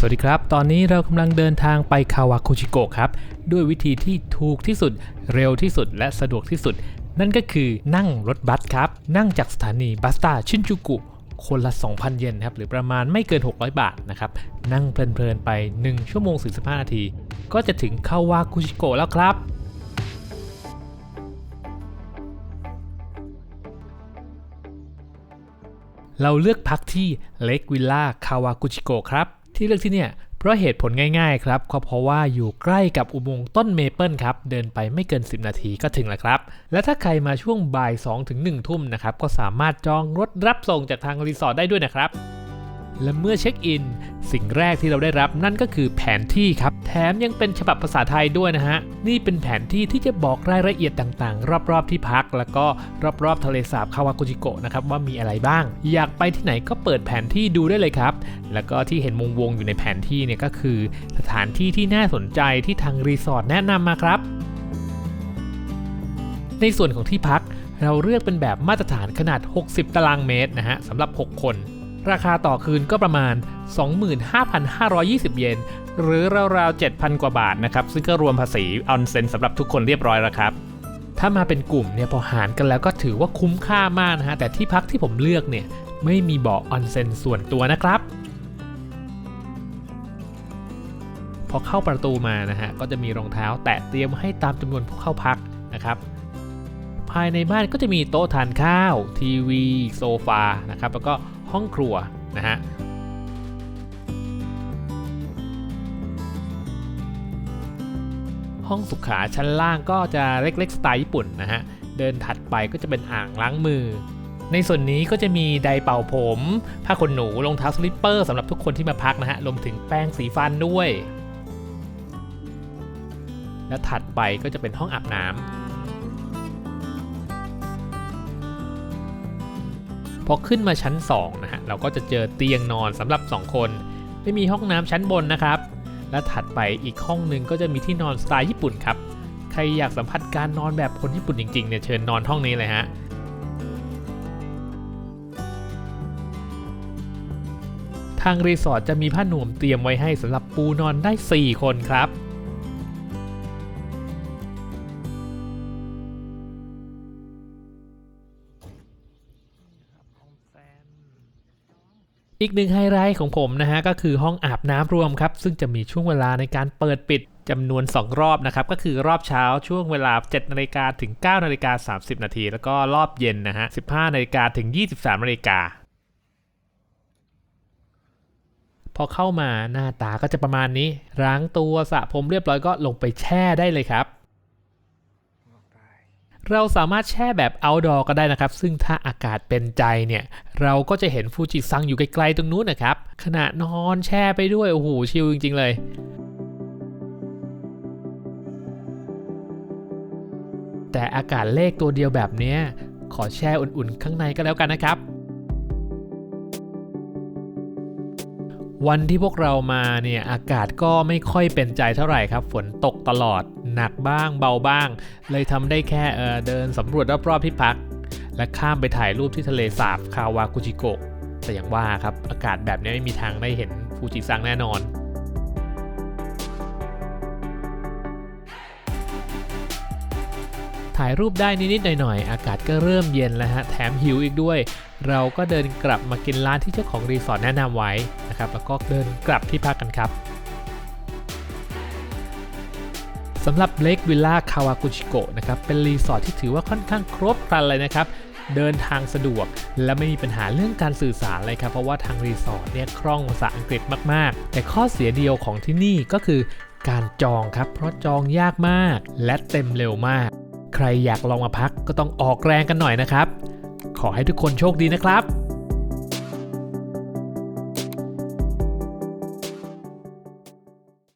สวัสดีครับ ตอนนี้เรากำลังเดินทางไปคาวาคุชิโกะครับ ด้วยวิธีที่ถูกที่สุด เร็วที่สุด และสะดวกที่สุด นั่นก็คือนั่งรถบัสครับ นั่งจากสถานีบัสตาชินจูกุ คนละ 2,000 เยนครับ หรือประมาณไม่เกิน 600 บาทนะครับ นั่งเพลินๆไป 1 ชั่วโมง 45 นาที ก็จะถึงคาวาคุชิโกะแล้วครับเราเลือกพักที่เล็กวิลล่าคาวากุชิโกะครับ ที่เลือกที่เนี่ยเพราะเหตุผลง่ายๆครับก็เพราะว่าอยู่ใกล้กับอุโมงค์ต้นเมเปิลครับ เดินไปไม่เกิน 10 นาทีก็ถึงแล้วครับ และถ้าใครมาช่วงบ่าย2ถึง1ทุ่มนะครับ ก็สามารถจองรถรับส่งจากทางรีสอร์ทได้ด้วยนะครับ และเมื่อเช็คอิน สิ่งแรกที่เราได้รับนั่นก็คือแผนที่ครับ แถมยังเป็นฉบับภาษาไทยด้วยนะฮะ นี่เป็นแผนที่ที่จะบอกรายละเอียดต่างๆ รอบๆที่พัก แล้วก็รอบๆทะเลสาบคาวากุจิโกะนะครับว่ามีอะไรบ้าง อยากไปที่ไหนก็เปิดแผนที่ดูได้เลยครับ แล้วก็ที่เห็นวงๆอยู่ในแผนที่เนี่ยก็คือ สถานที่ที่น่าสนใจที่ทางรีสอร์ทแนะนำมาครับ ในส่วนของที่พักเราเลือกเป็นแบบมาตรฐานขนาด 60 ตารางเมตรนะฮะสำหรับ 6 คน ราคาต่อคืนก็ประมาณ 25,520 เยน หรือราวๆ 7,000 กว่าบาทนะครับ ซึ่งก็รวมภาษีออนเซ็นสำหรับทุกคนเรียบร้อยแล้วครับ ถ้ามาเป็นกลุ่มเนี่ยพอหารกันแล้วก็ถือว่าคุ้มค่ามากนะฮะ แต่ที่พักที่ผมเลือกเนี่ยไม่มีบ่อออนเซ็นส่วนตัวนะครับพอเข้าประตูมานะฮะก็จะมีรองเท้าแตะเตรียมให้ตามจำนวนผู้เข้าพักนะครับ ภายในบ้านก็จะมีโต๊ะทานข้าว ทีวี โซฟานะครับแล้วก็ ห้องครัวนะฮะห้องสุขาชั้นล่างก็จะเล็กๆสไตล์ญี่ปุ่นนะฮะ เดินถัดไปก็จะเป็นอ่างล้างมือ ในส่วนนี้ก็จะมีไดร์เป่าผม ผ้าขนหนูรองเท้าสลิปเปอร์สำหรับทุกคนที่มาพักนะฮะรวมถึงแป้งสีฟันด้วย และถัดไปก็จะเป็นห้องอาบน้ำ พอขึ้นมาชั้น2นะฮะเราก็จะเจอเตียงนอนสำหรับ 2 คน ไม่มีห้องน้ำชั้นบนนะครับ และถัดไปอีกห้องหนึ่งก็จะมีที่นอนสไตล์ญี่ปุ่นครับ ใครอยากสัมผัสการนอนแบบคนญี่ปุ่นจริงๆเนี่ยเชิญนอนห้องนี้เลยฮะทางรีสอร์ทจะมีผ้าหนุ่มเตรียมไว้ให้สำหรับปูนอนได้ 4 คนครับ อีกหนึ่งไฮไลท์ของผมนะฮะก็คือห้องอาบน้ำรวมครับ ซึ่งจะมีช่วงเวลาในการเปิดปิดจำนวน 2 รอบนะครับ ก็คือรอบเช้าช่วงเวลา 7นาฬิกาถึง9นาฬิกา30 นาที แล้วก็รอบเย็นนะฮะ 15นาฬิกาถึง 23นาฬิกาพอเข้ามาหน้าตาก็จะประมาณนี้ล้างตัวสระผมเรียบร้อยก็ลงไปแช่ได้เลยครับ เราสามารถแช่แบบ outdoor ก็ได้นะครับ ซึ่งถ้าอากาศเป็นใจเนี่ย เราก็จะเห็นฟูจิซังอยู่ไกลๆตรงนู้นนะครับ ขณะนอนแช่ไปด้วย โอ้โห ชิลจริง ๆ เลยแต่อากาศเลขตัวเดียวแบบนี้ขอแช่อุ่นๆ ข้างในก็แล้วกันนะครับ วันที่พวกเรามาเนี่ยอากาศก็ไม่ค่อยเป็นใจเท่าไหร่ครับ ฝนตกตลอดหนักบ้างเบาบ้าง เลยทำได้แค่เเดินสำรวจรอบๆที่พัก และข้ามไปถ่ายรูปที่ทะเลสาบคาวากุจิโกะแต่อย่างว่าครับอากาศแบบนี้ไม่มีทางได้เห็นฟูจิซังแน่นอนถ่ายรูปได้นิด ๆ หน่อย ๆ อากาศก็เริ่มเย็นแล้วฮะ แถมหิวอีกด้วย เราก็เดินกลับมากินร้านที่เจ้าของรีสอร์ทแนะนำไว้ นะครับแล้วก็เดินกลับที่พักกันครับสำหรับเลกวิลล่าคาวากุชิโกะนะครับเป็นรีสอร์ทที่ถือว่าค่อนข้างครบครันเลยนะครับเดินทางสะดวกและไม่มีปัญหาเรื่องการสื่อสารเลยครับ เพราะว่าทางรีสอร์ทเนี่ยคล่องภาษาอังกฤษมาก ๆ แต่ข้อเสียเดียวของที่นี่ก็คือการจองครับ เพราะจองยากมาก และเต็มเร็วมาก ใครอยากลองมาพักก็ต้องออกแรงกันหน่อยนะครับ ขอให้ทุกคนโชคดีนะครับ